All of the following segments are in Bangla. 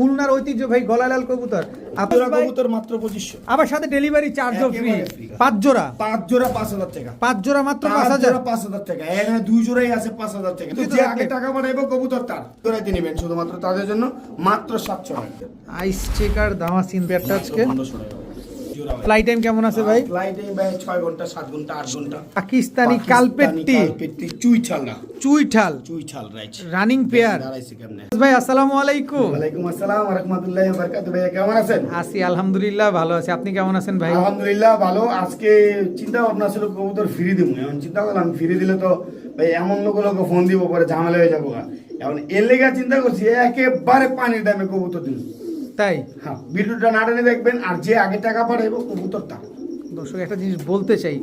খুলনার ঐতিহ্য ভাই গলালাল কবুতর। আপনারা কবুতর মাত্র 2500 আবার সাথে ডেলিভারি চার্জও ফ্রি পাঁচ জোড়া? পাঁচ জোড়া পাঁচ হাজার টাকা। পাঁচ জোড়া মাত্র পাঁচ পাঁচ হাজার? জোড়া পাঁচ হাজার টাকা। এখানে দুই জোড়াই আছে পাঁচ হাজার টাকা। তো যে আগে টাকা বাড়াইবো কবুতর তার। জোড়াইতে নেবেন শুধুমাত্র তাদের জন্য মাত্র সাতশো টাকা। আইস চেকার দামাসিন ব্যাটটা আজকে টাকা। ফ্লাই টাইম কেমন আছে ভাই? ফ্লাইট টাইম ভাই ছয় ঘণ্টা সাত ঘণ্টা আট ঘণ্টা। পাকিস্তানি কালপেট্টি। কালপেট্টি চুইঠাল। চুই রাইট রানিং পেয়ার দাঁড়াইছে কেমনে। ভাই আসসালামু আলাইকুম। আসসালাম রহমতুল্লাহ বরকাত ভাই কেমন আছেন? আছি আলহামদুলিল্লাহ ভালো আছি। আপনি কেমন আছেন ভাই? আলহামদুলিল্লাহ ভালো। আজকে চিন্তা ভাবনা ছিল কবুতর ফিরে দিব। এখন চিন্তা করলাম ফিরে দিলে তো ভাই এমন লোক লোক ফোন দিব পরে ঝামেলা হয়ে যাব। এখন এর লেগে চিন্তা করছি একেবারে পানির দামে কবুতর দিন। তাই? হ্যাঁ ভিডিওটা না টেনে দেখবেন আর যে আগে টাকা পাঠাইবো কবুতর তা। দর্শক একটা জিনিস বলতে চাই।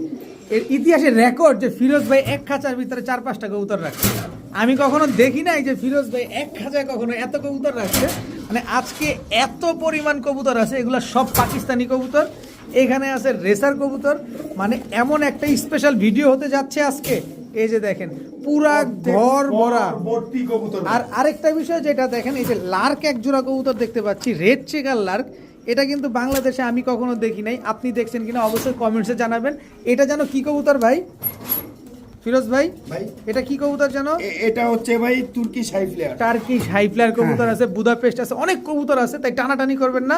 এর ইতিহাসের রেকর্ড যে ফিরোজ ভাই এক খাঁচার ভিতরে চার পাঁচটা কবুতর রাখছে। আমি কখনো দেখি নাই যে ফিরোজ ভাই এক খাঁচায় কখনো এত কবুতর রাখছে। মানে আজকে এত পরিমাণ কবুতর আছে এগুলো সব পাকিস্তানি কবুতর। এখানে আছে রেসার কবুতর। মানে এমন একটা স্পেশাল ভিডিও হতে যাচ্ছে আজকে। এই যে দেখেন পুরা ঘর ভরা। আর আরেকটা বিষয় যেটা দেখেন এই যে লার্ক এক জোড়া কবুতর দেখতে পাচ্ছি রেড চেকার লার্ক এটা কিন্তু বাংলাদেশে আমি কখনো দেখি নাই। আপনি দেখছেন কিনা অবশ্যই কমেন্টসে জানাবেন। এটা যেন কি কবুতর ভাই? ফিরোজ ভাই ভাই। এটা কি কবুতর যেন এটা হচ্ছে ভাই তুর্কি সাই প্লেয়ার টার্কিশ হাই কবুতর আছে বুদাপেস্ট আছে অনেক কবুতর আছে তাই টানাটানি করবেন না।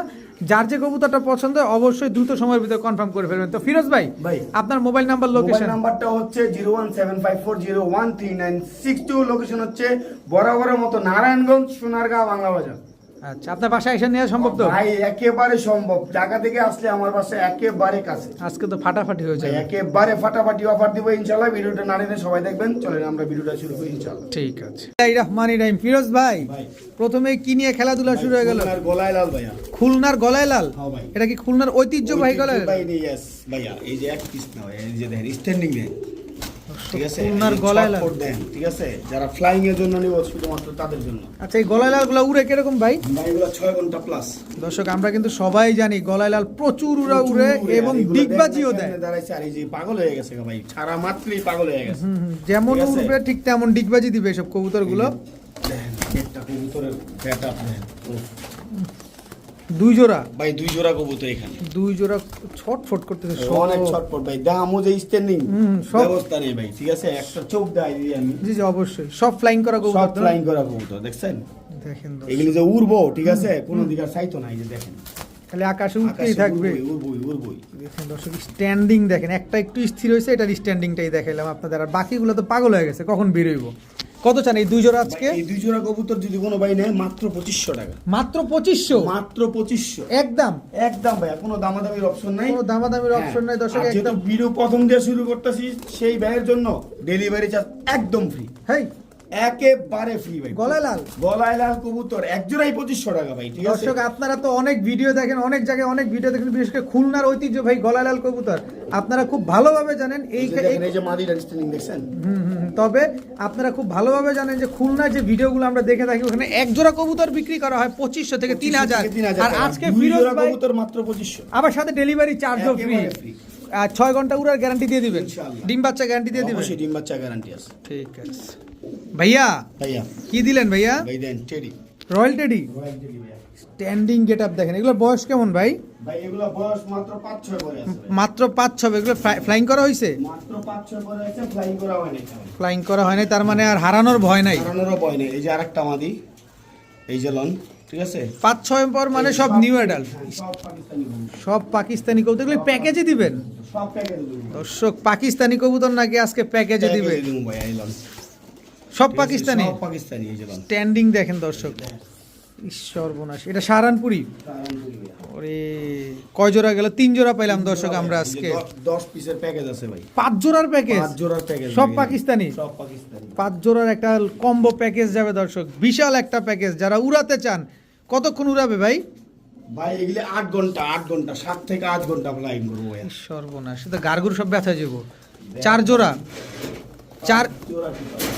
যার যে কবুতরটা পছন্দ হয় অবশ্যই দ্রুত সময়ের ভিতরে কনফার্ম করে ফেলবেন। তো ফিরোজ ভাই ভাই। আপনার মোবাইল নাম্বার লোকেশন নাম্বারটা হচ্ছে zero one seven five four zero one three nine six two location হচ্ছে বরাবরের মতো নারায়ণগঞ্জ সোনারগাঁও বাংলা বাজার। আচ্ছা আপনার বাসায় এসে নেওয়া সম্ভব তো? ভাই একেবারে সম্ভব। ঢাকা থেকে আসলে আমার বাসা একেবারে কাছে। আজকে তো ফাটাফাটি হয়ে যাবে। একেবারে ফাটাফাটি অফার দিব ইনশাল্লাহ। ভিডিওটা না নিলে সবাই দেখবেন। চলেন আমরা ভিডিওটা শুরু করি ইনশাল্লাহ। ঠিক আছে। এই রহমান রাহিম ফিরোজ ভাই। প্রথমে কি নিয়ে খেলাধুলা শুরু হয়ে গেল? খুলনার গলায় লাল ভাইয়া। খুলনার গলায় লাল? হ্যাঁ ভাই। এটা কি খুলনার ঐতিহ্যবাহী গলায়? লাল? ভাই yes, ভাইয়া। এই যে এক পিস না এই যে দেখেন স্ট্যান্ডিং দেন ঠিক আছে? যে গলায় লাল চটপট দেন ঠিক আছে? যারা ফ্লাইং এর জন্য নিব শুধুমাত্র তাদের জন্য। আচ্ছা এই গলায় লালগুলা উড়ে কীরকম ভাই? ভাই এগুলো ছয় ঘণ্টা প্লাস দর্শক আমরা কিন্তু সবাই জানি গলায় লাল প্রচুর উড়া উড়ে এবং ডিগবাজিও দেয়। দাঁড়াইছে আর এই যে পাগল হয়ে গেছে ভাই। ছাড়া মাত্রই পাগল হয়ে গেছে। যেমন উড়বে ঠিক তেমন ডিগবাজি দিবে সব কবুতরগুলো দেখেন একটা কবুতরের ব্যাট আপ উফ। দুই জোড়া? ভাই দুই জোড়া কবুতর এখানে। দুই জোড়া ছটফট করতেছে অনেক ভাই। দামও যে স্ট্যান্ডিং সব- ব্যবস্থা নেই ভাই ঠিক আছে? একটা চোখ দেয় দিই আমি। জি জি অবশ্যই। সব ফ্লাইং করা কবুতর তো? ফ্লাইং করা কবুতর দেখছেন? দেখেন এগুলি যে উড়বো ঠিক আছে? কোনো দিকে আর চাইতো না যে দেখেন। খালি আকাশে উঠতেই থাকবে। দেখেন দর্শক স্ট্যান্ডিং দেখেন। একটা একটু স্থির হয়েছে এটার স্ট্যান্ডিংটাই দেখাইলাম আপনাদের। আর বাকিগুলো তো পাগল হয়ে গেছে কখন বেরোইব কত চান এই দুই জোড়া আজকে? এই দুই জোড়া কবুতর যদি কোনো ভাই নেয় মাত্র পঁচিশশো টাকা। মাত্র পঁচিশশো? মাত্র পঁচিশশো। একদম। একদম ভাই কোনো দামাদামির অপশন নাই। কোনো দামাদামির অপশন নাই দর্শক একদম। ভিডিও প্রথম দিয়ে শুরু করতেছি সেই ভাইয়ের জন্য ডেলিভারি চার্জ একদম ফ্রি হেই একেবারে ফ্রি ভাই। গলায় লাল? গলায় লাল কবুতর এক জোড়াই পঁচিশশো টাকা ভাই ঠিক আছে? দর্শক আপনারা তো অনেক ভিডিও দেখেন অনেক জায়গায় অনেক ভিডিও দেখেন বিশেষ করে খুলনার ঐতিহ্য ভাই গলালাল কবুতর। আপনারা খুব ভালোভাবে জানেন এই এই যে মাদির স্ট্যান্ডিং দেখছেন। তবে আপনারা খুব ভালোভাবে জানেন যে খুলনার যে ভিডিওগুলো আমরা দেখে থাকি ওখানে এক জোড়া কবুতর বিক্রি করা হয় পঁচিশশো থেকে তিন হাজার। থেকে 3000 আর আজকে ফিরোজ কবুতর মাত্র পঁচিশশো। আবার সাথে ডেলিভারি চার্জও ফ্রি আর ছয় ঘণ্টা উড়ার গ্যারান্টি দিয়ে দিবেন। ইনশাআল্লাহ। ডিম বাচ্চা গ্যারান্টি দিয়ে দিবেন। ডিম বাচ্চা গ্যারান্টি আছে। ঠিক আছে। ভাইয়া ভাইয়া কি দিলেন ভাইয়া ভাই দেন teddy royal teddy standing get up দেখেন এগুলো বয়স কেমন ভাই? মাত্র পাঁচ ছয় এগুলো ফ্লাইং করা হয়েছে? ফ্লাইং করা হয় নাই তার মানে আর হারানোর ভয় নাই। হারানোরও ভয় নেই। এই যে আরেকটা মাদি এই যে লন ঠিক আছে? পাঁচ ছয় পর মানে সব নিউ অ্যাডাল্ট সব পাকিস্তানি কবুতর। এগুলো প্যাকেজে দিবেন? দর্শক পাকিস্তানি কবুতর নাকি আজকে প্যাকেজে দিবে ভাই এই লন। সব পাকিস্তানি? সব পাকিস্তানি এই যে স্ট্যান্ডিং দেখেন দর্শক। ঈশ্বর বোনাস এটা সাহারানপুরি ওরে কয় জোড়া গেল? তিন জোড়া পাইলাম দর্শক আমরা আজকে। দশ- দশ পিসের প্যাকেজ আছে ভাই। পাঁচ জোড়ার প্যাকেজ পাঁচ জোড়ার প্যাকেজ সব পাকিস্তানি? সব পাকিস্তানি। পাঁচ জোড়ার একটা কম্বো প্যাকেজ যাবে দর্শক। বিশাল একটা প্যাকেজ যারা উড়াতে চান কতক্ষণ উড়াবে ভাই? ভাই এগুলি আট ঘণ্টা আট ঘণ্টা সাত থেকে আট ঘণ্টা ফ্লাইং করব সর্বনাশ সেটা গারগুর সব ব্যথা যাব। চার জোড়া। চার?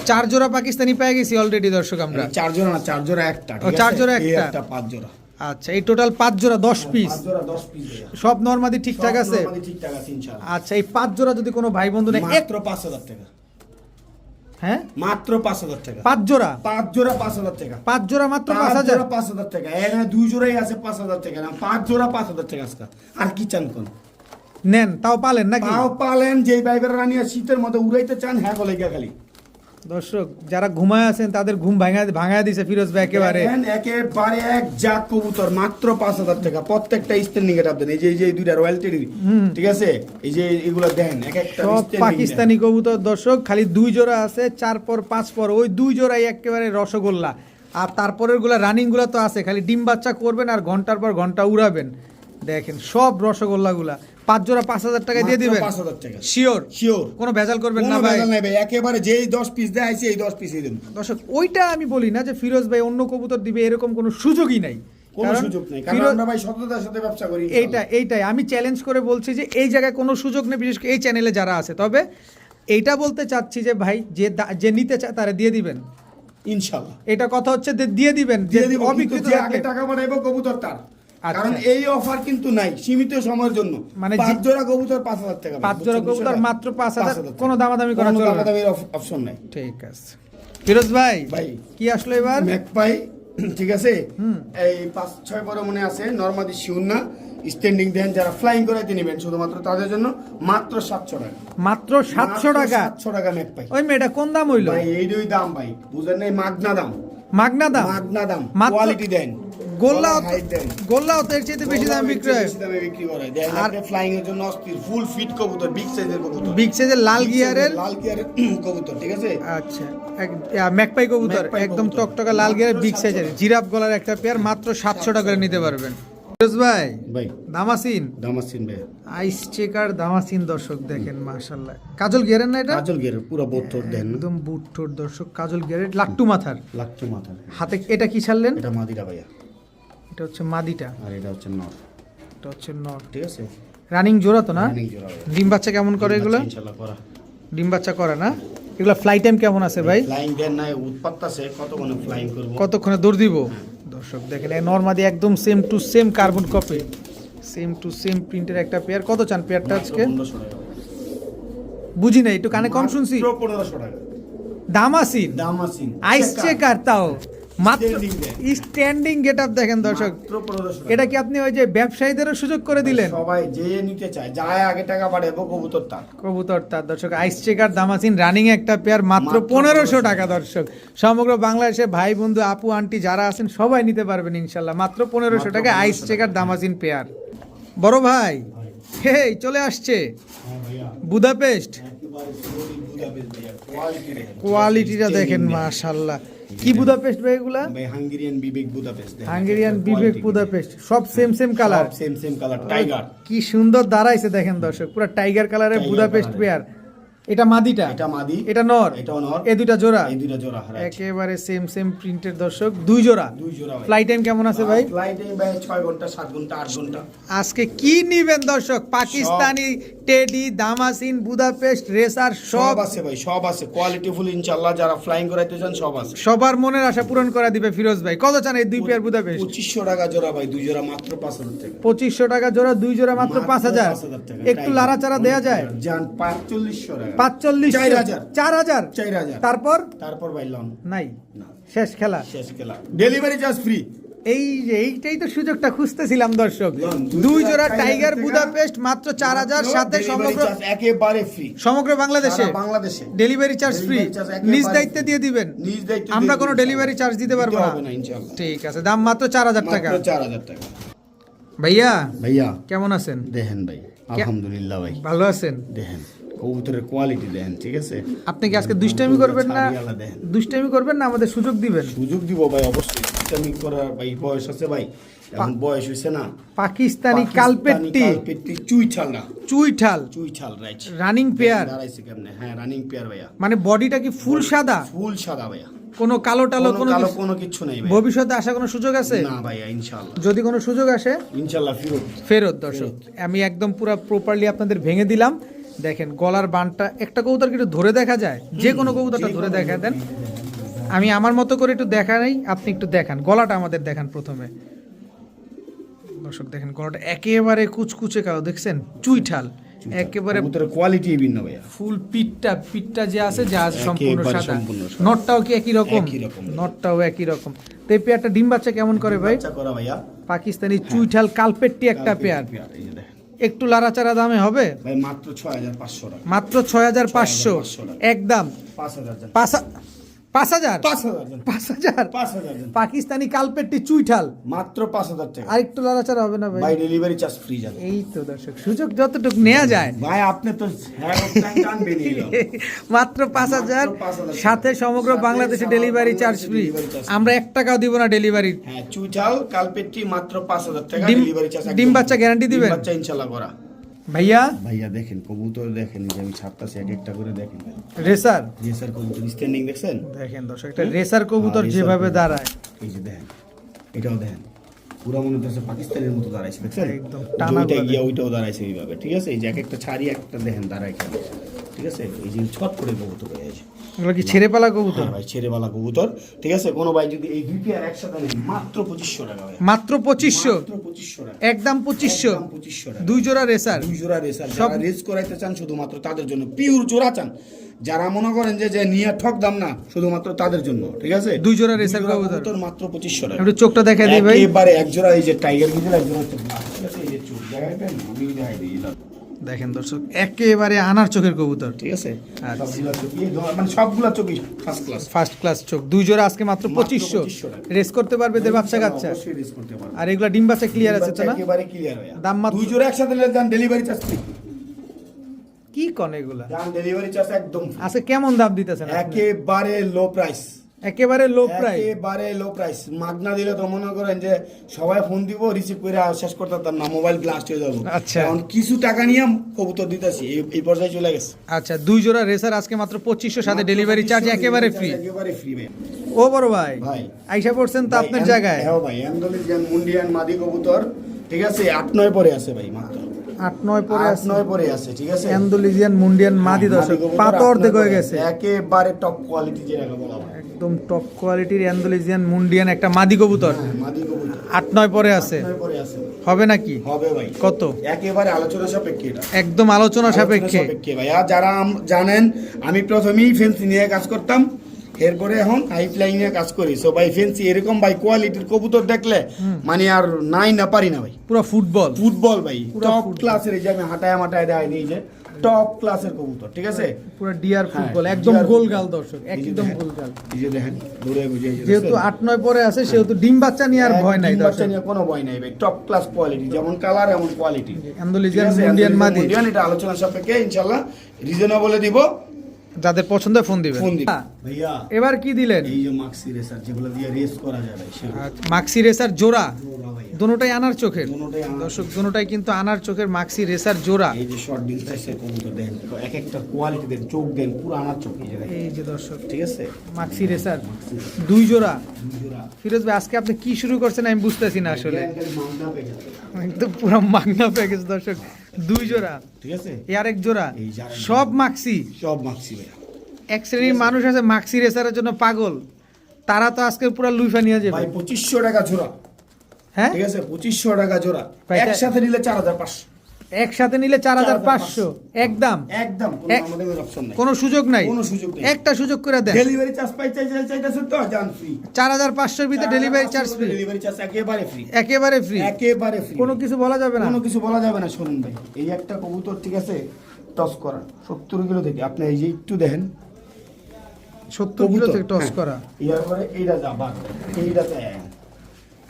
চার জোড়া পাকিস্তানি পেয়ে গেছি অলরেডি দর্শক আমরা। চার জোড়া না চার জোড়া একটা ও, চার জোড়া একটা। একটা পাঁচ জোড়া। আচ্ছা এই টোটাল পাঁচ জোড়া দশ পিস দশ পিস। সব নর্মাদি ঠিকঠাক আছে। আচ্ছা এই পাঁচ জোড়া যদি কোনো ভাই বন্ধু এক মাত্র পাঁচ হাজার টাকা। হ্যাঁ? মাত্র পাঁচ হাজার টাকা। পাঁচ জোড়া? পাঁচ জোড়া পাঁচ হাজার টাকা। পাঁচ জোড়া মাত্র পাঁচ হাজার? পাঁচ হাজার টাকা। এর দুই জোড়াই আছে পাঁচ হাজার টাকা। না পাঁচ জোড়া পাঁচ হাজার টাকা আজকে। আর কি চান কোন? নেন তাও পালেন নাকি? তাও পালেন যে বাইবের রানী আর শীতের মধ্যে উড়াইতে চান হ্যাঁ বলে গিয়া খালি। দর্শক যারা ঘুমায় আছেন তাদের ঘুম ভাঙা ভাঙায় দিছে ফিরোজ ভাই একেবারে। একেবারে এক জাক কবুতর মাত্র পাঁচ হাজার টাকা। প্রত্যেকটা স্ট্যান্ডিং এর আপনার এই যে এই যে দুইটা রয়্যাল টেরির ঠিক আছে? এই যে এগুলো দেন এক একটা সব পাকিস্তানি কবুতর দর্শক খালি দুই জোড়া আছে চার পর পাঁচ পর। ওই দুই জোড়াই একেবারে রসগোল্লা। আর তারপরেরগুলা রানিংগুলা তো আছে খালি ডিম বাচ্চা করবেন আর ঘণ্টার পর ঘণ্টা উড়াবেন। দেখেন সব রসগোল্লা গুলা পাঁচ জোড়া পাঁচ হাজার টাকা দিয়ে দিবেন? 5,000 টাকা। শিওর শিওর কোনো ভেজাল করবেন না ভাই। ভেজাল নাই ভাই। একেবারে যেই দশ পিস দেয় আইছে এই দশ পিসই দেন। দর্শক ওইটা আমি বলি না যে ফিরোজ ভাই অন্য কবুতর দিবে এরকম কোনো সুযোগই নাই। কোনো সুযোগ নেই। কারণ আমরা ভাই সততার সাথে ব্যবসা করি। এইটা এইটাই। আমি চ্যালেঞ্জ করে বলছি যে এই জায়গায় কোনো সুযোগ নেই বিশেষ করে এই চ্যানেলে যারা আছে। তবে এইটা বলতে চাচ্ছি যে ভাই যে যে নিতে চায় তারা দিয়ে দিবেন। ইনশাআল্লাহ এটা কথা হচ্ছে দিয়ে দিবেন দিয়ে দিব অবিকৃত টাকা কবুতর তার। কারণ এই অফার কিন্তু নাই সীমিত সময়ের জন্য। মানে পাঁচ জোড়া কবুতর পাঁচ হাজার টাকা পাঁচ জোড়া কবুতর মাত্র পাঁচ হাজার, কোনো দামাদামি করা চলবে না। দামাদামির অপশন নাই। ঠিক আছে। ফিরোজ ভাই ভাই। কি আসলো এবার? ম্যাকপাই ঠিক আছে? এই পাঁচ ছয় বড় মনে আছে নর্মাদি শিউন না স্ট্যান্ডিং দেন যারা ফ্লাইং করাইতে নেবেন শুধুমাত্র তাদের জন্য মাত্র সাতশো টাকা। মাত্র সাতশো টাকা? সাতশো টাকা ম্যাকপাই। ওই মেয়েটা কোন দাম হইল? ভাই এই দুই দাম ভাই। বুঝেন নাই মাগনা দাম। মাগনা দাম? মাগনা দাম। কোয়ালিটি দেন। গোল্লাও তো এর বেশি দাম বিক্রি হয় বেশি দামে বিক্রি করে দেন আপনি ফ্লাইং এর জন্য অস্থির ফুল ফিট কবুতর বিগ সাইজের কবুতর। বিগ সাইজের লাল গিয়ারের size এর লাল গিয়ারের কবুতর ঠিক আছে? আচ্ছা ম্যাকপাই কবুতর একদম টকটকা লাল গিয়ারের বিগ সাইজের জিরাফ গলার একটা পেয়ার মাত্র সাতশো টাকা করে নিতে পারবেন। ফিরোজ ভাই ভাই। দামাসিন? দামাসিন ভাই। আইস চেকার দামাসিন দর্শক দেখেন কাজল গিয়ারের না এটা? কাজল গিয়ারের পুরো বোতর দেন। একদম দর্শক কাজল গিয়ারের লাট্টু মাথার। লাগতো মাথা হাতে এটা কি ছাড়লেন? এটা মাদিরা ভাইয়া। এটা হচ্ছে মাদিটা। আর এটা হচ্ছে নর। এটা হচ্ছে নর। ঠিক আছে? রানিং জোড়া তো না? জোড়া ডিম বাচ্চা কেমন করে এগুলো? ইনশাআল্লাহ করা। ডিম বাচ্চা করে না? এগুলো ফ্লাই টাইম কেমন আছে ভাই? ফ্লাইং দেন নাই উৎপাত আছে কত কোন ফ্লাইং করব? কতক্ষণে দৌড় দিব? দর্শক দেখেন এই নর্মাদি একদম same to same carbon copy same to same প্রিন্টের একটা পেয়ার কত চান পেয়ারটা আজকে? বুঝি নাই একটু কানে কম শুনছি। পনেরোশো টাকা। দামাসিন? দামাসিন। আইস চেকার তাও। মাত্র স্ট্যান্ডিং গেট আপ দেখেন দর্শক। এটা কি আপনি ওই যে ব্যবসায়ীদেরও সুযোগ করে দিলেন? সবাই যে নিতে চায় যায় আগে টাকা পাঠাবো কবুতর তার কবুতর তার দর্শক আইস চেকার দামাসিন রানিং একটা পেয়ার মাত্র মাত্র পনেরোশো টাকা দর্শক। সমগ্র বাংলাদেশে ভাই বন্ধু আপু আন্টি যারা আছেন সবাই নিতে পারবেন ইনশাল্লাহ। মাত্র পনেরোশো টাকা। আইস চেকার দামাসিন পেয়ার বড় ভাই হে চলে আসছে। বুদাপেস্ট কোয়ালিটিটা দেখেন মাশাল্লাহ। কি বুদাপেস্ট ভাই এগুলা? ভাই হাঙ্গেরিয়ান বিবেক বুদাপেস্ট হাঙ্গেরিয়ান বিবেক বুদাপেস্ট সব same same colour same same colour tiger কি সুন্দর দাঁড়াইছে দেখেন দর্শক পুরো টাইগার কালারের Tiger বুদাপেস্ট বেয়ার পেয়ার এটা মাদিটা? এটা মাদি। এটা নর? এটাও নর। এই দুইটা জোড়া? এই দুইটা জোড়া right। একেবারে সেম সেম প্রিন্টের দর্শক। দুই জোড়া? দুই জোড়া। ফ্লাই টাইম কেমন আছে ভাই? ফ্লাইট টাইম ভাই 6 ঘণ্টা 7 ঘণ্টা 8 ঘণ্টা। আজকে কি নিবেন দর্শক? Pakistani teddy damascene Budapest racer সব আছে ভাই সব আছে। কোয়ালিটি ফুল ইনশাআল্লাহ যারা ফ্লাইং করাইতে চান সব আছে। সবার মনের আশা পূরণ করে দিবে ফিরোজ ভাই। কত চান এই দুই পেয়ার বুদাপেস্ট 2500 টাকা জোড়া ভাই দুই জোড়া মাত্র 5000 টাকা। পঁচিশশো টাকা জোড়া দুই জোড়া মাত্র মাত্র পাঁচ হাজার। 5,000 টাকা। একটু। লাড়াচাড়া দেয়া যায়? জান 4500 টাকা। পাঁচচল্লিশ চার হাজার। চার হাজার। 4000 তারপর? তারপর ভাই লন নাই। শেষ খেলা। শেষ খেলা। ডেলিভারি চার্জ ফ্রি এই যে এইটাই তো সুযোগটা খুঁজতেছিলাম দর্শক। দুই জোড়া টাইগার বুদাপেস্ট মাত্র চার হাজার সাথে সমগ্র একেবারে ফ্রি সমগ্র বাংলাদেশে? বাংলাদেশে। ডেলিভারি চার্জ ফ্রি নিজ। দায়িত্বে দিয়ে দিবেন। নিজ দায়িত্বে আমরা কোনো ডেলিভারি চার্জ দিতে পারব না। ঠিক আছে দাম মাত্র চার হাজার টাকা। মাত্র 4000 টাকা। ভাইয়া ভাইয়া। কেমন আছেন? দেখেন ভাই আলহামদুলিল্লাহ ভাই। ভালো আছেন? দেখেন। কবুতরের কোয়ালিটি দেখেন ঠিক আছে? আপনি কি আজকে দুষ্টামি করবেন না? দুষ্টামি করবেন না? আমাদের সুযোগ দিবেন। সুযোগ দিব ভাই অবশ্যই। ইসলামিক করার ভাই বয়স আছে ভাই। এখন বয়স হয়েছে না। পাকিস্তানি কালপেট্টি। কালপেট্টি চুইঠাল রাইট রানিং পেয়ার দাঁড়াইছে কেমনে? হ্যাঁ রানিং পেয়ার ভাইয়া। মানে বডিটা কি ফুল সাদা? ফুল সাদা ভাইয়া। কোনো কালো টালো কোনো কালো কিছু- কোনো কিছু নেই ভবিষ্যতে আসা কোনো সুযোগ আছে? না ভাইয়া ইনশাআল্লাহ। যদি কোনো সুযোগ আসে? ইনশাআল্লাহ ফিরত। ফেরত দর্শক। আমি একদম পুরো প্রপারলি আপনাদের ভেঙে দিলাম। দেখেন গলার বানটা একটা কবুতর কি একটু ধরে দেখা যায় যে কোনো কবুতরটা ধরে দেখা দেন। আমি আমার মতো করে একটু দেখা নেই আপনি একটু দেখান গলাটা আমাদের দেখান প্রথমে। দর্শক দেখেন গলাটা একেবারে কুচকুচে কালো দেখছেন? চুইঠাল একেবারে কোয়ালিটি ভিন্ন ভাইয়া। ফুল পিটটা পিটটা যে আছে যা আছে সম্পূর্ণ সাদা। নটটাও কি একই রকম? নটটাও একই রকম। তো এই পেয়ারটা ডিম বাচ্চা কেমন করে ভাই? বাচ্চা করা ভাইয়া। পাকিস্তানি চুইঠাল কালপেট্টি একটা পেয়ার। এই। একটু লাড়াচাড়া দামে হবে? ভাই মাত্র ছয় হাজার পাঁচশো টাকা। মাত্র ছয় হাজার পাঁচশো। একদম। পাঁচ হাজার। পাঁচ হাজার? পাঁচ হাজার পাঁচ হাজার? পাঁচ হাজার পাকিস্তানি কালপেট্টি চুইঠাল। মাত্র পাঁচ হাজার টাকা। হবে না ভাই? ভাই ডেলিভারি চার্জ ফ্রি যাবে এই তো দর্শক সুযোগ যতটুকু নেওয়া যায়। ভাই আপনি তো হ্যাঁ মাত্র পাঁচ হাজার সাথে সমগ্র বাংলাদেশে ডেলিভারি চার্জ ফ্রি। আমরা এক টাকাও দিব না ডেলিভারি। হ্যাঁ চুইঠাল কালপেট্টি মাত্র পাঁচ হাজার টাকা ডিম- ডেলিভারি চার্জ ডিম বাচ্চা গ্যারান্টি দিবেন? বাচ্চা ইনশাল্লাহ করা। ভাইয়া ভাইয়া দেখেন কবুতর দেখেন এই যে আমি ছাড়তাছি এক একটা করে দেখেন রেসার জি স্যার কবুতর স্ট্যান্ডিং দেখছেন দেখেন দর্শক একটা রেসার কবুতর হ্যাঁ, যেভাবে racer দাঁড়ায় এই যে দেখেন এটাও দেখেন পুরো মনে হচ্ছে পাকিস্তানের মতো দাঁড়াইছে দেখছেন? ওইটা গুলা গিয়ে ওইটাও দাঁড়াইছে এইভাবে ঠিক আছে? এই যে এক একটা ছাড়ি একটা দেখেন দাঁড়ায় কেন ঠিক আছে? এই যে ছট করে কবুতর হয়ে আছে এগুলো কি ছেড়ে পালা কবুতর? হ্যাঁ ভাই ছেড়েবালা কবুতর। ঠিক আছে? কোনো ভাই যদি এই দুই পেয়ার একসাথে নেন মাত্র পঁচিশশো টাকা মাত্র পঁচিশশো? পঁচিশশো একদম পঁচিশশো? একদম 2500 টাকা। দুই জোড়া রেসার? দুই জোড়া রেসার। সব- রেস করাইতে চান শুধুমাত্র তাদের জন্য পিওর জোড়া চান। যারা মনে করেন যে যে নিয়ে ঠক দাম না শুধুমাত্র তাদের জন্য ঠিক আছে? দুই জোড়া জোড়া কবুতর। মাত্র পঁচিশশো টাকা। একটু চোখটা দেখা দিই ভাই। এবারে এক জোড়া এই যে টাইগার গিজেল এক জোড়া ঠিক আছে? এই যে চোখ দেখাইবেন আমি দেখাই দিই। দেখেন দর্শক একেবারে আনার চোখের কবুতর। ঠিক আছে? আচ্ছা। মানে সবগুলা চোখই ফার্স্ট ক্লাস ফার্স্ট ক্লাস চোখ। দুই জোড়া আজকে মাত্র পঁচিশশো। রেস করতে পারবে দে বাচ্চা কাচ্চা? করতে পারবে। আর এগুলা ডিম বাচ্চা ক্লিয়ার আছে তো না একেবারে ক্লিয়ার হয়ে দাম মাত্র- দুই জোড়া একসাথে ডেলিভারি চার্জ কি কন এগুলা? যান ডেলিভারি চার্জ একদম। আজকে কেমন দাম দিতেছেন একেবারে লো প্রাইস একেবারে লো প্রাইস একেবারে লো প্রাইস মাগনা দিলে তো মনে করেন যে সবাই ফোন দিব রিসিভ করে শেষ করতে পারতাম না মোবাইল ব্লাস্ট হয়ে যাব। আচ্ছা। এখন কিছু টাকা নিয়ে কবুতর দিতেছি এই- পর্যায়ে চলে গেছে। আচ্ছা দুই জোড়া রেসার আজকে মাত্র পঁচিশশো সাথে ডেলিভারি চার্জ একেবারে ফ্রি একেবারে ফ্রি ভাই ও বড় ভাই ভাই। আইসা পড়ছেন তো আপনার জায়গায়? হ্যাঁ ভাই অ্যান্ডোলিজিয়ান মুন্ডিয়ান মাদি কবুতর ঠিক আছে? আট নয় পরে আছে ভাই মাত্র। আট নয় পরে আছে। নয় পরে আছে ঠিক আছে? অ্যান্ডোলিজিয়ান মুন্ডিয়ান মাদি দর্শক কবুতর পাতা অর্ধেক হয়ে গেছে। একেবারে টপ কোয়ালিটি যেটাকে বলা হয় একদম টপ কোয়ালিটির অ্যান্ডোলিজিয়ান মুন্ডিয়ান একটা মাদি কবুতর। হ্যাঁ, মাদি কবুতর। আট নয় পরে আছে। হবে নাকি? হবে ভাই। কত? একেবারে আলোচনা সাপেক্ষে এটা। একদম আলোচনা সাপেক্ষে। ভাই। আর যারা জানেন আমি প্রথমেই ফেন্সি নিয়ে কাজ করতাম। এরপরে এখন হাইফ্লাই নিয়ে কাজ করি। সো ভাই ফেন্সি এরকম ভাই কোয়ালিটির কবুতর দেখলে মানে আর নাই না পারি না ভাই। পুরো ফুটবল ফুটবল ভাই। টপ ক্লাসের এই যে আমি হাঁটায় মাটায় দেয় এই যে টপ ক্লাসের কবুতর ঠিক আছে? পুরো ডিয়ার হ্যাঁ, ফুটবল একদম গোল গাল দর্শক একদম গোল গাল এই যে দেখেন দূরে বুঝে যেহেতু দেখছেন? আট নয় পরে আছে সেহেতু ডিম বাচ্চা নিয়ে আর ভয় নাই বাচ্চা নিয়ে কোনো ভয় নাই ভাই। টপ ক্লাস কোয়ালিটি যেমন কালার এমন কোয়ালিটি অ্যান্ডোলিজিয়ান মুন্ডিয়ান মাদি। ইন্ডিয়ান এটা আলোচনা সাপেক্ষে ইনশাল্লাহ রিজনেবলে দিব। যাদের পছন্দ ফোন দিবেন। দিব হ্যাঁ, ভাইয়া এবার কি দিলেন? এই যে মাক্সি রেসার যেগুলো দিয়ে রেস করা যায় ভাই সেগুলো। আচ্ছা, মাক্সি রেসার জোড়া। দুটোটাই আনার চোখের। দর্শক দুটোটাই কিন্তু আনার চোখের মাক্সি রেসার জোড়া। এই যে শর্ট ডিল সাইজের কবুতর দেন। এক একটা কোয়ালিটি দেন চোখ দেন পুরো আনার চোখ এই যে দর্শক ঠিক আছে? মাক্সি রেসার দুই জোড়া। ফিরোজ ভাই আজকে আপনি কি শুরু করছেন আমি বুঝতেছি না আসলে। একদম পুরো মাগনা প্যাকেজ দর্শক। দুই জোড়া। ঠিক আছে? এ আরেক জোড়া। সব মাক্সি? সব মাক্সি ভাইয়া। এক শ্রেণির মানুষ আছে মাক্সি রেসারের জন্য পাগল। তারা তো আজকে পুরো লুইফা নিয়ে যাবে। ভাই পঁচিশশো টাকা জোড়া। হ্যাঁ? ঠিক আছে? পঁচিশশো টাকা জোড়া। একসাথে নিলে চার হাজার পাঁচশো। একসাথে নিলে চার হাজার পাঁচশো। একদম। একদম কোনো সুযোগ নাই। কোনো সুযোগ একটা সুযোগ করে দেন। ডেলিভারি চার্জ পাই চার হাজার পাঁচশোর ভিতরে ডেলিভারি চার্জ ফ্রি একেবারে ফ্রি একেবারে ফ্রি একেবারে ফ্রি কোনো কিছু বলা যাবে না। কোনো কিছু বলা যাবে না শুনুন ভাই। এই একটা কবুতর ঠিক আছে? টস করা। সত্তর কিলো থেকে। আপনি এই যে একটু দেখেন। সত্তর কিলো থেকে টস হ্যাঁ। করা। ইয়ার পরে এইটা যা বাদ এইটাতে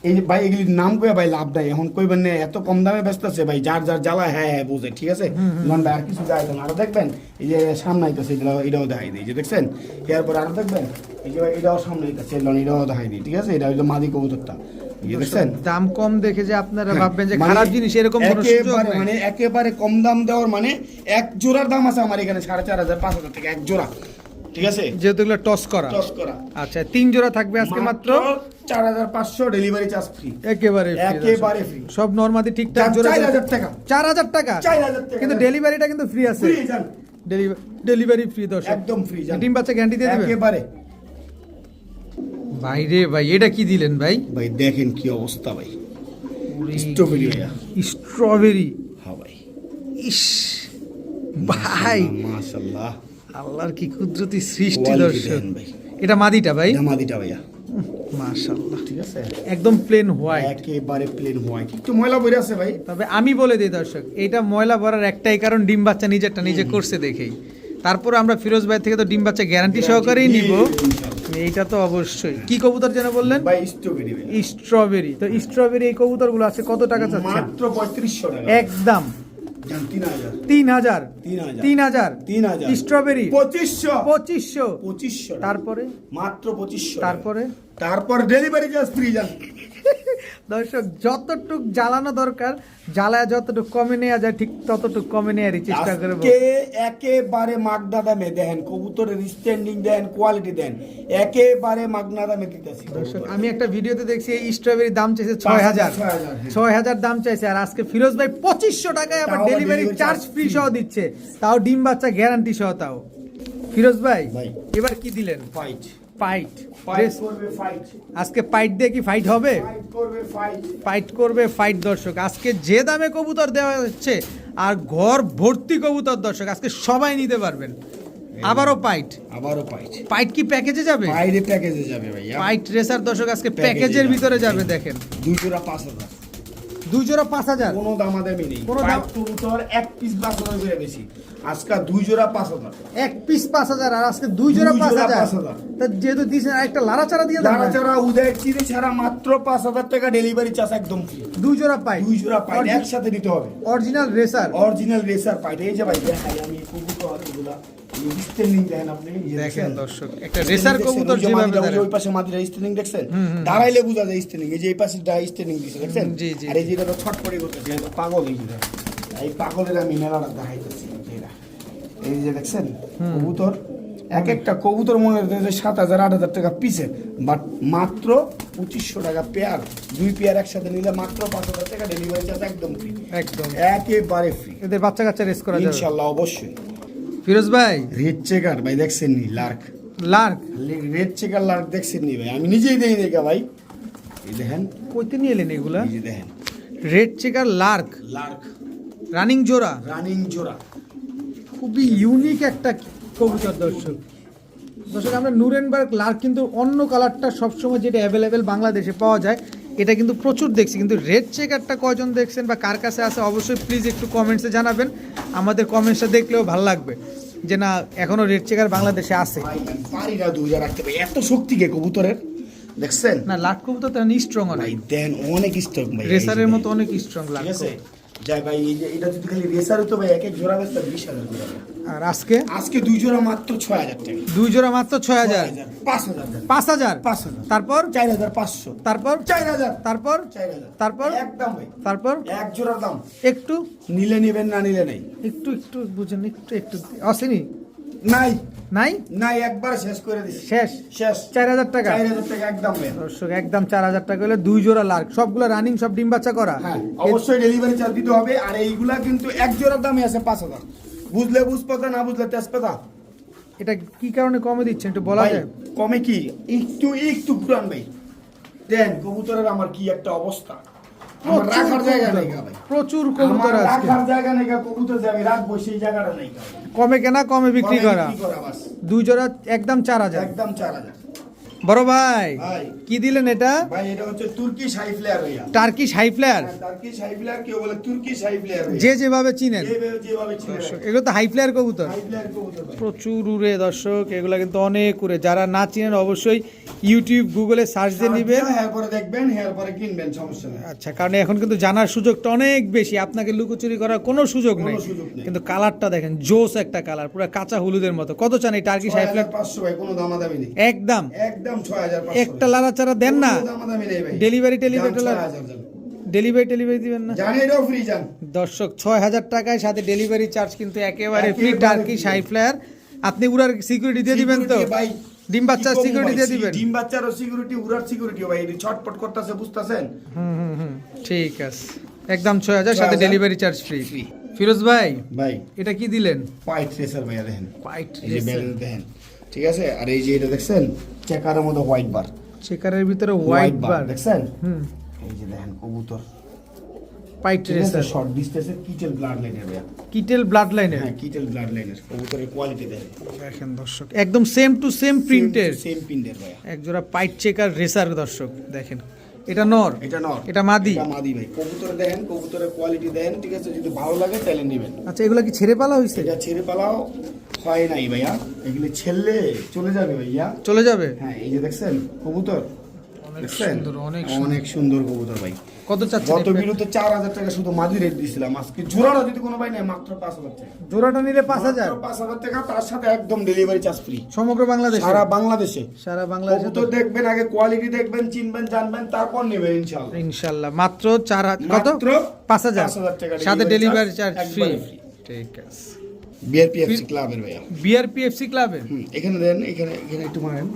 এই ভাই এগুলির নাম কয়ে ভাই লাভ নাই। এখন কইবেন না এত কম দামে ব্যস্ত আছে ভাই যার যার জ্বালা হ্যাঁ হ্যাঁ বুঝে ঠিক আছে? নন ভাই আর কিছু আরও দেখবেন এই যে সামনে আইতেছে এগুলো এটাও দেখাই দিই যে দেখছেন? এরপর আরও দেখবেন এই যে এটাও সামনে আইতেছে এটাও দেখাই দিই ঠিক আছে? এটা হলো মাদি কবুতরটা দাম কম দেখে যে আপনারা হ্যাঁ, ভাববেন যে মানে খারাপ জিনিস এরকম মানে একেবারে কম দাম দেওয়ার মানে এক জোড়ার দাম আছে আমার এখানে সাড়ে চার হাজার পাঁচ হাজার থেকে এক জোড়া ঠিক আছে? যেহেতু এগুলো টস করা। টস করা। আচ্ছা তিন জোড়া থাকবে আজকে মাত্র? চার হাজার পাঁচশো ডেলিভারি চার্জ ফ্রি একেবারে। সব নর্মালি ঠিকঠাক চার- হাজার টাকা। চার হাজার টাকা? চার হাজার টাকা। কিন্তু ডেলিভারিটা কিন্তু ফ্রি আছে। ডেলিভারি ফ্রি দর্শক। একদম ফ্রি যান ডিম বাচ্চা গ্যারান্টি দিয়ে দেবেন? একেবারে। ভাই রে ভাই এটা কি দিলেন ভাই? ভাই দেখেন কি অবস্থা ভাই। স্ট্রবেরি ভাইয়া। স্ট্রবেরি হ্যাঁ ভাই। ইস ভাই। মাশাআল্লাহ আল্লাহর কি কুদরতি সৃষ্টি দর্শক। ভাই। এটা মাদিটা ভাই? এটা মাদিটা ভাইয়া। মাশাআল্লাহ। ঠিক আছে? একদম প্লেন হোয়াইট একেবারে প্লেন হোয়াইট একটু ময়লা পড়ে আছে ভাই। তবে আমি বলে দিই দর্শক এটা ময়লা ভরার একটাই কারণ ডিম বাচ্চা নিজেরটা নিজে করছে দেখেই। তারপর আমরা ফিরোজ ভাই থেকে তো ডিম বাচ্চা গ্যারান্টি সহকারেই নিব। এইটা তো অবশ্যই। কি কবুতর যেন বললেন? ভাই স্ট্রবেরি স্ট্রবেরি তো স্ট্রবেরি এই কবুতরগুলো আছে কত টাকা চাচ্ছেন? মাত্র পঁয়ত্রিশশো টাকা। একদম। তিন হাজার। তিন হাজার। তিন হাজার। স্ট্রবেরি। পঁচিশশো। পঁচিশশো। পঁচিশশো তারপরে? মাত্র পঁচিশশো তারপরে? তারপর ডেলিভারি চার্জ ফ্রি যান দর্শক যতটুক জ্বালানো দরকার জ্বালায় যতটুক কমে নেওয়া যায় ঠিক ততটুক কমে নেওয়ারই চেষ্টা করব। একেবারে মাগনা দামে দেন কবুতরের স্ট্যান্ডিং দেন কোয়ালিটি দেন একেবারে মাগনা দামে দিতেছি। দর্শক আমি একটা ভিডিওতে দেখছি এই স্ট্রবেরি দাম চাইছে ছয় হাজার ছয় হাজার, হ্যাঁ। ছয় হাজার দাম চাইছে আর আজকে ফিরোজ ভাই পঁচিশশো টাকায় আবার ডেলিভারি চার্জ ফ্রি সহ দিচ্ছে। তাও ডিম বাচ্চা গ্যারান্টি সহ তাও। ফিরোজ ভাই। এবার কি দিলেন? ফাইট ফাইট আজকে পাইট দিয়ে কি ফাইট হবে? ফাইট করবে ফাইট দর্শক। আজকে যে দামে কবুতর দেওয়া হচ্ছে আর ঘর ভর্তি কবুতর দর্শক আজকে সবাই নিতে পারবেন। আবারও পাইট আবারও ফাইট পাইট কি প্যাকেজে যাবে? বাইরে প্যাকেজে যাবে ভাইয়া। পাইট রেসার দর্শক আজকে প্যাকেজের ভিতরে যাবে দেখেন। দুই জোড়া পাঁচ হাজার। দুই জোড়া পাঁচ হাজার। কোনো দাম দামাদামি নেই। কোনো দাম- কবুতর এক পিস পাঁচ হাজার করে বেশি আজকে দুই জোড়া পাঁচ হাজার। এক পিস পাঁচ হাজার আর আজকে দুই জোড়া পাঁচ হাজার। তা যেহেতু দিয়েছেন আরেকটা লাড়াচাড়া দিয়ে যারা উদয় চিনি ছাড়া মাত্র পাঁচ হাজার টাকা ডেলিভারি চার্জ একদম ফ্রি দুই জোড়া পাই। দুই জোড়া পাইট একসাথে দিতে হবে। অরিজিনাল রেসার অরিজিনাল রেসার পাইট এই যে ভাই দেখাই আমি কবুতর এগুলা স্টেলিং দেখেন আপনি দেখেন। দর্শক একটা রেসার কবুতর যেভাবে মাদিরা, ওই যে দাঁড়ায়। ওই পাশে মাদিরা স্টেলিং দেখছেন? দাঁড়াইলে বোঝা যায় স্টেলিং এই যে এই পাশে ডা স্টেলিং দিছে দেখছেন? জি, জি, আর এই যেটা তো ছটপটি করতেছে এটা পাগল এই যে। এই পাগলের আমি মেলাটা দেখাইতেছি যেটা এই যে দেখছেন? কবুতর এক একটা কবুতর মনে হচ্ছে সাত হাজার আট হাজার টাকা পিসে বাট মাত্র পঁচিশশো টাকা পেয়ার। দুই পেয়ার একসাথে নিলে মাত্র পাঁচ হাজার টাকা ডেলিভারি চার্জ একদম ফ্রি একদম। একেবারে ফ্রি এদের বাচ্চা কাচ্চা রেস করা ইনশাল্লাহ অবশ্যই। ফিরোজ ভাই? রেড চেকার ভাই দেখছেন নি lark? Lark red checker lark দেখছেন নি ভাই? আমি নিজেই দেখি দেখা ভাই। এই দেখেন। কইতে নিয়ে এলেন এগুলা? এই যে দেখেন। Red checker lark? Lark. Running জোড়া? রানিং জোড়া। খুবই ইউনিক একটা কবুতর দর্শক। দর্শক আমরা নুরেনবার্গ লার্ক কিন্তু অন্য কালারটা সবসময় যেটা অ্যাভেলেবেল বাংলাদেশে পাওয়া যায় এটা কিন্তু প্রচুর দেখছি কিন্তু রেড চেকারটা কজন দেখছেন বা কার কাছে আছে অবশ্যই প্লিজ একটু কমেন্টসে জানাবেন। আমাদের কমেন্টসটা দেখলেও ভালো লাগবে যে না এখনও রেড চেকার বাংলাদেশে আছে। পারি না রাখতে এত শক্তি কে কবুতরের? দেখছেন? না লাট কবুতর তেমন স্ট্রং হয় অনেক দেন অনেক স্ট্রং রেসারের মতো অনেক স্ট্রং ঠিক লাট ভাই এটা যদি খালি রেসার হতো ভাই এক এক জোড়া বেচতে বিশ হাজার আর আজকে? আজকে দুই জোড়া মাত্র ছয় হাজার টাকা। দুই জোড়া মাত্র ছয় হাজার? পাঁচ হাজার দেন। পাঁচ হাজার? পাঁচ হাজার। তারপর? চার হাজার পাঁচশো। তারপর? চার হাজার। তারপর? চার হাজার। তারপর? একদম ভাই। তারপর? এক জোড়ার দাম। একটু? নিলে নেবেন না নিলে নেই। একটু একটু বুঝেন একটু একটু। আসেনি নাই। নাই? নাই একবার শেষ করে দিছি। শেষ? শেষ। চার হাজার টাকা? চার হাজার টাকা একদম দর্শক একদম চার হাজার টাকা হলে দুই জোড়া লার্ক। সবগুলো রানিং সব ডিম বাচ্চা করা? হ্যাঁ অবশ্যই ডেলিভারি চার্জ দিতে হবে। আর এইগুলা কিন্তু এক জোড়ার দামে আছে পাঁচ হাজার। বুঝলে বুঝপাতা না বুঝলে তেজপাতা? এটা কি কারণে কমে দিচ্ছেন? একটু বলা যায়? কমে কি? একটু একটু ঘুরান ভাই। দেন কবুতরের আমার কি একটা অবস্থা? রাখার জায়গা নেই প্রচুর কবুতর আজকে। রাখার জায়গা নেই কবুতর যে আমি রাখব সেই জায়গাটা নেই কমে কেনা কমে বিক্রি করা। দুই জোড়া একদম চার হাজার। একদম চার হাজার। বড় ভাই। কি দিলেন এটা? ভাই এটা হচ্ছে তুর্কি হাই ফ্লেয়ার ভাইয়া। Turkish high flyer? তুর্কি হাই ফ্লেয়ার কেউ বলে তুর্কি হাই ফ্লেয়ার যে যেভাবে চিনেন। যেভাবে এগুলো তো হাই ফ্লেয়ার কবুতর। হাই ফ্লেয়ার কবুতর প্রচুর উড়ে দর্শক এগুলো কিন্তু অনেক উড়ে। যারা না চিনেন অবশ্যই ইউটিউব গুগলে সার্চ দিয়ে নিবেন। পরে দেখবেন হেয়ার পরে কিনবেন সমস্যা নেই। আচ্ছা কারণ এখন কিন্তু জানার সুযোগটা অনেক বেশি। আপনাকে লুকোচুরি করার কোনো সুযোগ নেই। কিন্তু কালারটা দেখেন জোস একটা কালার পুরো কাঁচা হলুদের মতো। কত চান এই টার্কি হাই ফ্লেয়ার? পাঁচশো ভাই কোনো দামাদামি নেই। একদম। একদম। ছয় হাজার চারা দেন না। ভাই। ডেলিভারি টেলিভারি। ডেলিভারি টেলিভারি দিবেন না। দর্শক ছয় হাজার টাকায় সাথে ডেলিভারি চার্জ কিন্তু একেবারে ফ্রি টার্কি। হাই ফ্লেয়ার আপনি উড়ার সিকিউরিটি দিয়ে দিবেন তো? ভাই, ডিম বাচ্চার সিকিউরিটি দিয়ে দিবেন। ডিম বাচ্চারও সিকিউরিটি উড়ার সিকিউরিটি ভাই। এটি ছটপট করতেছে বুঝতেছেন? হুম হুম হুম। ঠিক আছে। একদম ছয় হাজার সাথে ডেলিভারি চার্জ ফ্রি ফিরোজ ভাই ভাই। এটা কি দিলেন? পাইট রেসার ভাইয়া দেখেন। এই যে দেখেন ঠিক আছে? আর এই যে এটা দেখছেন? চেকারের মধ্যে হোয়াইট বার চেকারের ভিতরে হোয়াইট বার দেখছেন? হুম। এই যে দেখেন কবুতর। পাইট রেসার শর্ট ডিস্টেন্সের কিটেল ব্লাড লাইনের কিটেল ব্লাড লাইনের হ্যাঁ কিটেল ব্লাড লাইনের কবুতরের কোয়ালিটি দেখেন। দেখেন দর্শক একদম সেম টু সেম প্রিন্টের সেম প্রিন্টের এক একজোড়া পাইট চেকার রেসার দর্শক দেখেন। এটা নর। এটা নর। এটা মাদি। এটা মাদি ভাই। কবুতরে দেন কবুতরের কোয়ালিটি দেন ঠিক আছে? যদি ভালো লাগে তাহলে নেবেন। আচ্ছা এগুলো কি ছেড়ে পালা হয়েছে এটা ছেড়ে পালাও হয় নাই ভাইয়া। এগুলি ছেড়লে চলে যাবে ভাইয়া। চলে যাবে? হ্যাঁ এই যে দেখছেন কবুতর। অনেক দেখছেন? সুন্দর অনেক অনেক সুন্দর কবুতর ভাই। কত চাচ্ছেন গত বিরুদ্ধে চার হাজার টাকা শুধু মাদি রেট দিয়েছিলাম। আজকে জোড়াটা যদি কোনো ভাই নেয় মাত্র পাঁচ হাজার টাকা। জোড়াটা নিলে পাঁচ হাজার? পাঁচ হাজার টাকা তার সাথে একদম ডেলিভারি চার্জ ফ্রি সমগ্র বাংলাদেশ? সারা বাংলাদেশে। সারা বাংলাদেশে কবুতর দেখবেন আগে কোয়ালিটি দেখবেন চিনবেন জানবেন তারপর নেবেন ইনশাআল্লাহ। ইনশাল্লাহ মাত্র চার হাজার কত? পাঁচ হাজার। 5,000 টাকা সাথে ডেলিভারি চার্জ ফ্রি। ঠিক আছে। বিআরপিএফসি ক্লাবের ভাইয়া। বিআরপিএফসি ক্লাবের হুম, এখানে দেন এখানে এখানে একটু মারেন।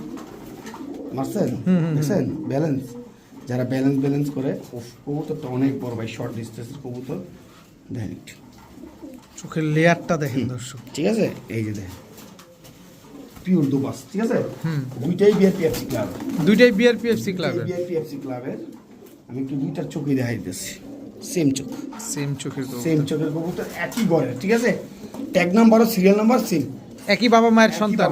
মারছেন? দেখছেন? ব্যালেন্স যারা ব্যালেন্স ব্যালেন্স করে কবুতরটা অনেক বড় ভাই শর্ট ডিস্টেন্সের কবুতর। দেখেন চোখের লেয়ারটা দেখেন দর্শক। ঠিক আছে? এই যে দেখেন। পিওর দুবাস ঠিক আছে। দুইটাই বিআরপিএফসি ক্লাব দুইটাই বিআরপিএফসি ক্লাবের বিআরপিএফসি ক্লাবের আমি একটু দুইটার চোখই দেখাই দিতেছি। সেম চোখ। সেম চোখের। সেম চোখের কবুতর একই গড়ের ঠিক আছে? ট্যাগ নাম্বার ও সিরিয়াল নাম্বার সেম একই বাবা মায়ের সন্তান।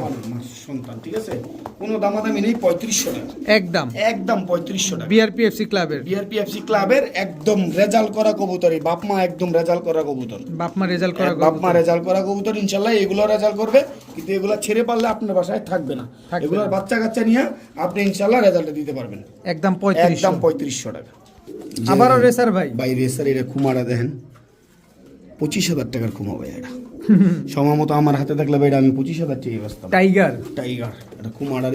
সন্তান ঠিক আছে? কোনো দামাদামি নেই পঁয়ত্রিশশো টাকা। একদম। একদম পঁয়ত্রিশশো টাকা। বিআরপিএফসি ক্লাবের বিআরপিএফসি ক্লাবের একদম রেজাল্ট করা কবুতর এই বাপ মা একদম রেজাল্ট করা কবুতর। বাপমা রেজাল্ট করা বাপ মা কবুতর। রেজাল্ট করা কবুতর ইনশাল্লাহ এগুলো রেজাল্ট করবে। কিন্তু এগুলো ছেড়ে পারলে আপনার বাসায় থাকবে না। এগুলোর বাচ্চা কাচ্চা নিয়ে আপনি ইনশাল্লাহ রেজাল্ট দিতে পারবেন। একদম পঁয়ত্রিশ একদম পঁয়ত্রিশশো টাকা। আবারও রেসার ভাই। ভাই রেসার এটা খুমারা দেখেন। পঁচিশ হাজার টাকার ভাই এটা। সময় মতো আমার হাতে থাকলে ভাই আমি পঁচিশ হাজার টাকা বেচতাম। টাইগার টাইগার এটা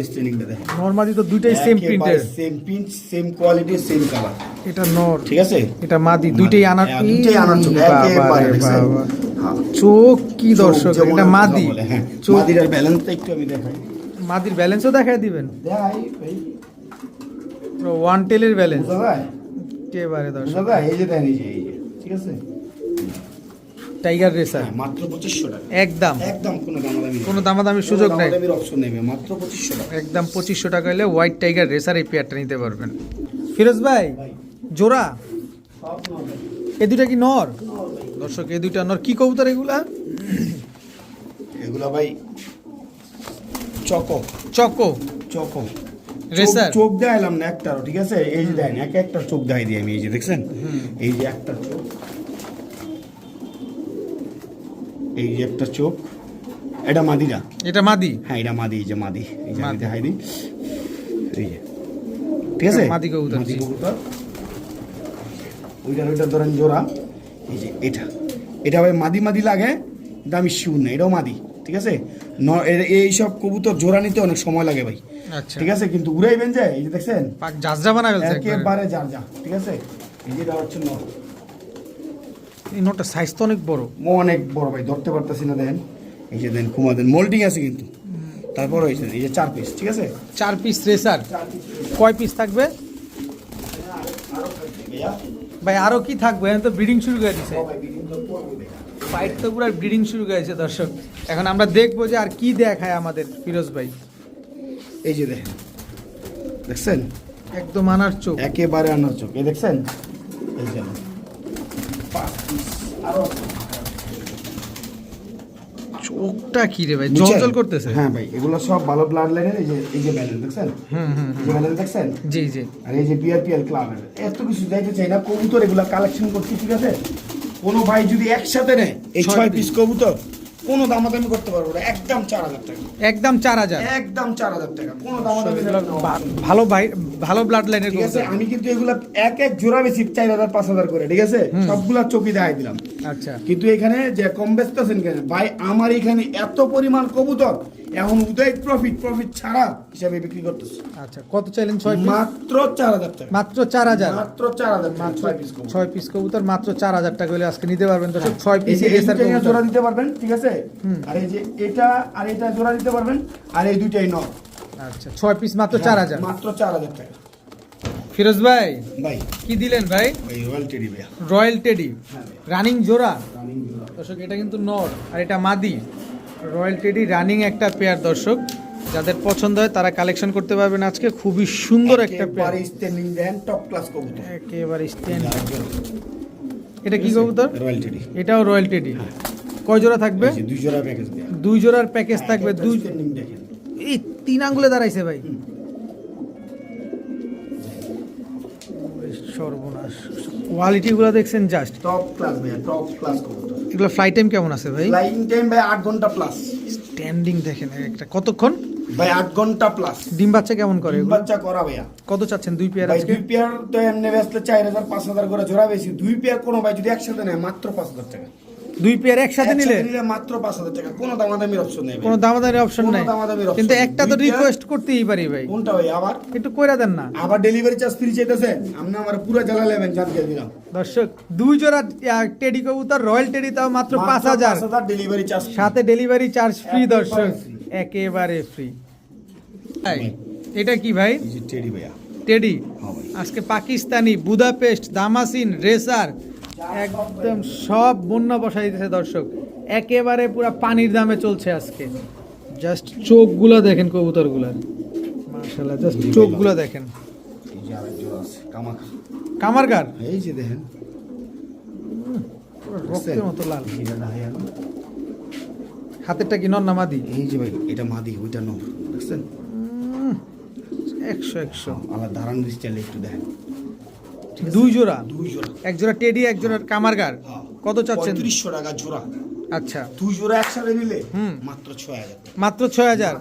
স্ট্রেনিংটা দেখেন। নর্মালি তো দুইটাই সেম প্রিন্টের same print same quality same colour এটা নর। ঠিক আছে? এটা মাদি দুইটাই আনার হ্যাঁ, দুইটাই আনার চোখ। হ্যাঁ। চোখ কি দর্শক এটা মাদি। হ্যাঁ। ব্যালেন্সটা একটু আমি দেখাই। মাদির ব্যালেন্সও দেখায় দিবেন? ওয়ান টেলের ব্যালেন্স একেবারে দর্শক? এই যে যে এই যে। ঠিক আছে? টাইগার রেসার হ্যাঁ, মাত্র পঁচিশশো টাকা। একদম। একদম কোনো দামাদামি। কোনো দামাদামির সুযোগ নাই। অপশন নেবে মাত্র পঁচিশশো টাকা। একদম পঁচিশশো টাকা হলে হোয়াইট টাইগার রেসার এই পেয়ারটা নিতে পারবেন। ফিরোজ ভাই জোড়া? এ দুটা কি নর? দর্শক এ দুইটা নর। কি কবুতর এগুলা? এগুলা ভাই চকো। চকো। চকো। রেসার? চোখ- দেখাইলাম না একটারও ঠিক আছে? এই যে দেন এক একটা চোখ দেখাই দিই আমি এই যে দেখছেন? এই যে একটা চোখ। এই যে একটা চোখ এটা মাদিরা এটা মাদি? হ্যাঁ এটা মাদি এই যে মাদি এই যে মাদি। দেখাই দিই এই যে ঠিক আছে? মাদি কবুতর, মাদি। কবুতর। ওইটার ওইটা ধরেন জোড়া এই যে এটা। এটা ভাই মাদি মাদি লাগে কিন্তু আমি শিউর না এটাও মাদি ঠিক আছে? ন- এ- এইসব কবুতর জোড়া নিতে অনেক সময় লাগে ভাই আচ্ছা। ঠিক আছে? কিন্তু উড়াইবেন যে এই যে দেখছেন? পাক জাজরা বানা ফেলছে একবারে। যা ঠিক আছে? এই যে এটা হচ্ছে নর এই নোটটা সাইজ তো অনেক বড়। মো অনেক বড় ভাই ধরতে পারতেছি না দেন। এই যে দেন কুমা দেন মোল্ডিং আছে কিন্তু। তারপর হয়েছে এই যে চার পিস ঠিক আছে? চার পিস রেসার কয় পিস থাকবে? ভাই আরও কি থাকবে? এখন তো ব্রিডিং শুরু করে দিছে। ফাইট তো পুরো ব্রিডিং শুরু করেছে দর্শক। এখন আমরা দেখব যে আর কি দেখায় আমাদের ফিরোজ ভাই। এই যে দেখেন দেখছেন? একদম আনার চোখ। একেবারে আনার চোখ এই দেখছেন? এই যে চোখটা কি রে ভাই? জল করতেছে। হ্যাঁ ভাই এগুলো সব ভালো ব্লাড লাইনের এই যে এই যে ব্যালেন্স দেখছেন? হুম হুম এই যে ব্যালেন্স দেখছেন? জি জি। আর এই যে পিআরপিএল ক্লাব এত কিছু যাইতে চাই না কবুতর এগুলা কালেকশন করছি ঠিক আছে? কোনো ভাই যদি একসাথে নেয় এই ছয় পিস কবুতর কোনো দামাদামি করতে পারব না। একদম চার হাজার টাকা। একদম চার হাজার। একদম চার হাজার টাকা। কোনো দামাদামি ভালো ভাই ভালো ব্লাড লাইনের ঠিক আছে আমি কিন্তু এগুলো এক এক জোড়া বেশি চার হাজার পাঁচ হাজার করে ঠিক আছে? সবগুলা চকি দেখাই দিলাম। আচ্ছা। কিন্তু এখানে যে কম ব্যস্ত আছেন কেন? ভাই আমার এখানে এত পরিমাণ কবুতর এখন উদয় প্রফিট প্রফিট ছাড়া হিসাবে বিক্রি করতেছে। আচ্ছা কত চাইলেন ছয় পিস মাত্র চার হাজার টাকা। মাত্র চার হাজার? মাত্র চার হাজার ছয় পিস ছয় পিস কবুতর মাত্র চার হাজার টাকা হলে আজকে নিতে পারবেন দর্শক ছয় পিস জোড়া দিতে পারবেন ঠিক আছে? আর এই যে এটা আর এটা জোড়া দিতে পারবেন আর এই দুইটাই নয় আচ্ছা ছয় পিস মাত্র চার হাজার। মাত্র চার হাজার টাকা। ফিরোজ ভাই ভাই। কি দিলেন ভাই? রয়্যাল টেডি রয়্যাল টেডি হ্যাঁ রানিং জোড়া? রানিং জোড়া। দর্শক এটা কিন্তু নর আর এটা মাদি। রয়্যাল টেডি রানিং একটা পেয়ার দর্শক। যাদের পছন্দ হয় তারা কালেকশন করতে পারবেন আজকে। খুবই সুন্দর একটা পেয়ার। স্ট্যান্ডিং দেন টপ ক্লাস কবুতর। একেবারে স্ট্যান্ড এটা কি কবুতর? Royal teddy. এটাও রয়্যাল টেডি। কয় জোড়া থাকবে? দুই জোড়া প্যাকেজ দেয়া। দুই জোড়ার প্যাকেজ থাকবে। দুই এই তিন আঙ্গুলে দাঁড়াইছে ভাই। সর্বনাশ। কোয়ালিটিগুলো দেখছেন জাস্ট টপ ক্লাস ভাইয়া টপ ক্লাস কবুতর। এগুলো ফ্লাইট টাইম কেমন আছে ভাই? ফ্লাইং টাইম ভাই 8 ঘণ্টা প্লাস স্ট্যান্ডিং দেখেন একটা। কতক্ষণ? ভাই 8 ঘণ্টা প্লাস ডিম বাচ্চা কেমন করে ডিম বাচ্চা করা ভাইয়া। কত চাচ্ছেন? দুই পেয়ার ভাই আজকে? দুই পেয়ার তো এমনি বেচলে চার হাজার পাঁচ হাজার করে জোড়া বেশি। দুই পেয়ার কোনো ভাই যদি একসাথে নেয় মাত্র পাঁচ হাজার টাকা। দুই পেয়ার একসাথে নিলে? নিলে মাত্র পাঁচ হাজার টাকা। কোনো দামাদামির অপশন নেই কোনো দামাদারি অপশন নাই। দামাদামির কিন্তু একটা তো রিকোয়েস্ট করতেই পারি ভাই। কোনটা ভাই? আবার? একটু কইরা দেন না। আবার ডেলিভারি চার্জ ফ্রি চাইতেছে? আপনি আমার পুরো জ্বালা নেবেন জানকে দিলাম। দর্শক দুই জোড়া টেডি কবুতর রয়্যাল টেডি তাও মাত্র পাঁচ হাজার। ডেলিভারি চার্জ সাথে ডেলিভারি চার্জ ফ্রি দর্শক। একেবারে ফ্রি এটা কি ভাই? টেডি ভাইয়া। টেডি হ্যাঁ আজকে পাকিস্তানি বুদাপেস্ট দামাসিন রেসার একদম সব বন্যা বসাই দিতেছে দর্শক। একেবারে পুরা পানির দামে চলছে আজকে। জাস্ট চোখগুলো দেখেন কবুতরগুলার। মাশাআল্লাহ জাস্ট চোখগুলো দেখেন। কামারগার? এই যে দেখেন। রক্তের মতো লাল। হাতেরটা কি নর নামাদি এই যে ভাই এটা মাদি ওইটা নর দেখছেন? একশো একশো। আমার দাঁড়ান স্টাইলে একটু দেখেন। দুই জোড়া? দুই জোড়া। এক জোড়া টেডি এক জোড়া কামারগার। হ্যাঁ। কত চাচ্ছেন? পঁয়ত্রিশশো টাকা জোড়া। আচ্ছা। দুই জোড়া একসাথে নিলে। মাত্র ছয় হাজার। মাত্র ছয় হাজার?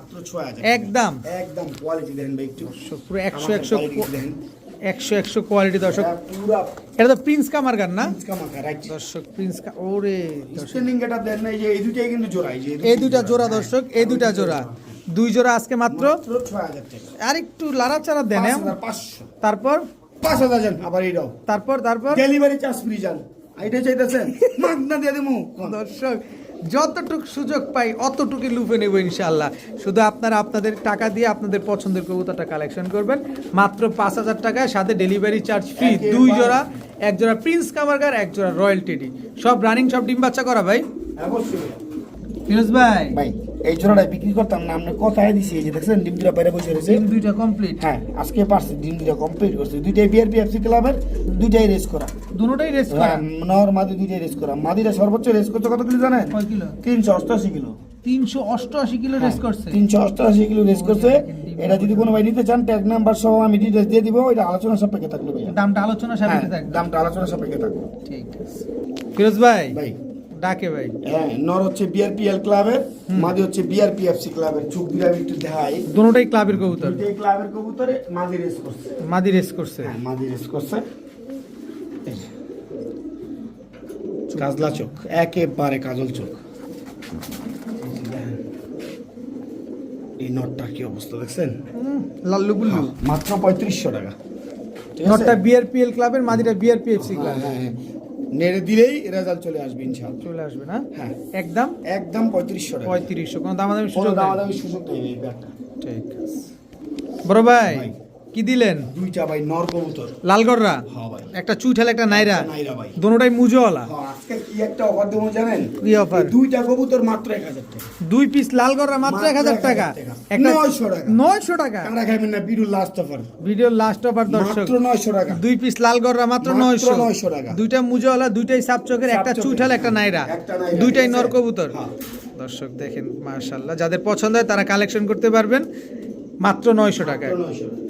একদম। একদম কোয়ালিটি দেখেন ভাই একটু। পুরো একশো একশো একশো একশো কোয়ালিটি দর্শক। এটা তো প্রিন্স কামারগার না? দর্শক প্রিন্স ওরে দেন না এই যে দুটাই কিন্তু জোড়া এই দুইটা জোড়া দর্শক এই দুইটা জোড়া। দুই জোড়া আজকে মাত্র আর একটু লাড়াচাড়া দেন। তারপর পাঁচ হাজার যান আবার এইটাও তারপর তারপর? ডেলিভারি চার্জ ফ্রি যান এইটা চাইতেছেন মাগনা দিয়ে দেবো দর্শক যতটুক সুযোগ পাই অতটুকুই লুফে নেব ইনশাল্লাহ শুধু আপনারা আপনাদের টাকা দিয়ে আপনাদের পছন্দের কবুতরটা কালেকশন করবেন। মাত্র পাঁচ হাজার টাকায় সাথে ডেলিভারি চার্জ ফ্রি দুই জোড়া এক জোড়া প্রিন্স কামারগার এক জোড়া রয়্যাল টেডি সব রানিং সব ডিম বাচ্চা করা ভাই? অবশ্যই। ফিরোজ ভাই। ভাই এই জোড়াটা বিক্রি করতাম না আপনি কথাই দিছি এই যে দেখছেন ডিম দুটা বাইরে বসে রয়েছে। ডিম দুইটা কমপ্লিট হ্যাঁ আজকে পারছি ডিম দুটা কমপ্লিট করছে। দুইটাই বিআরপি এফসি ক্লাবের দুইটাই রেস করা। দুটোটাই রেস করা? হ্যাঁ, নর মাদি দুইটাই রেস করা। মাদিরা সর্বোচ্চ রেস করছে কত কিলো জানেন? কয় কিলো? তিনশো অষ্টআশি কিলো। তিনশো অষ্টআশি কিলো রেস করছে। তিনশো অষ্টআশি কিলো রেস করছে। এটা যদি কোনো ভাই নিতে চান ট্যাগ নাম্বার সহ আমি ডিটেলস দিয়ে দিব এটা আলোচনা সাপেক্ষে থাকল ভাইয়া। দামটা আলোচনা হ্যাঁ, সাপেক্ষে থাকবে। দামটা আলোচনা সাপেক্ষে থাকল ঠিক আছে। ফিরোজ ভাই ভাই ডাকে ভাই। হ্যাঁ নর হচ্ছে বিআরপিএল ক্লাবের মাদি হচ্ছে বিআরপিএফসি ক্লাবের চোখ দিয়ে আমি একটু দেখাই দুটোটাই ক্লাবের কবুতর। দুইটাই ক্লাবের কবুতরে মাদি রেস করছে। মাদি রেস করছে। হ্যাঁ মাদি রেস করছে। কাজলা চোখ একেবারে কাজল চোখ। এই নটটা কি অবস্থা দেখছেন? লাল্লু গুল্লু মাত্র পঁয়ত্রিশশো টাকা? নটটা বিআরপিএল ক্লাবের মাদিটা বিআরপিএফসি হ্যাঁ, ক্লাব হ্যাঁ, হ্যাঁ। নেড়ে দিলেই রেজাল্ট চলে আসবে ইনশাআল্লাহ। চলে আসবে না? হ্যাঁ। একদম একদম পঁয়ত্রিশশো টাকা। পঁয়ত্রিশশো কোনো দামাদামি সুযোগ দামাদামি সুযোগ নেই এই ব্যাগটা ঠিক আছে। বড় ভাই। কি দিলেন? দুইটা ভাই নর কবুতর। লালগড়রা? হ্যাঁ ভাই। একটা চুইঠাল একটা নাইরা? নাইরা ভাই। দুটোটাই মুজোওয়ালা? হ্যাঁ, আজকে কি একটা অফার দেবো জানেন? কি? এই দুইটা কবুতর মাত্র টাকা। দুই পিস লালগড়রা মাত্র এক হাজার টাকা? একটা 900 টাকা। নয়শো টাকা? কারা খাইবেন না বিরুল লাস্ট অফার ভিডিওর লাস্ট অফার দর্শক। মাত্র নয়শো টাকা। দুই পিস লালগড়রা মাত্র মাত্র নয়শো। 900 টাকা। দুইটা মুজোওয়ালা দুইটাই সাপচকের একটা। চুইঠাল একটা নাইরা। দুইটাই? নর কবুতর। হ্যাঁ। দর্শক দেখেন মাশাল্লাহ যাদের পছন্দ হয় তারা কালেকশন করতে পারবেন। মাত্র নয়শো টাকায়। নয়শো টাকা।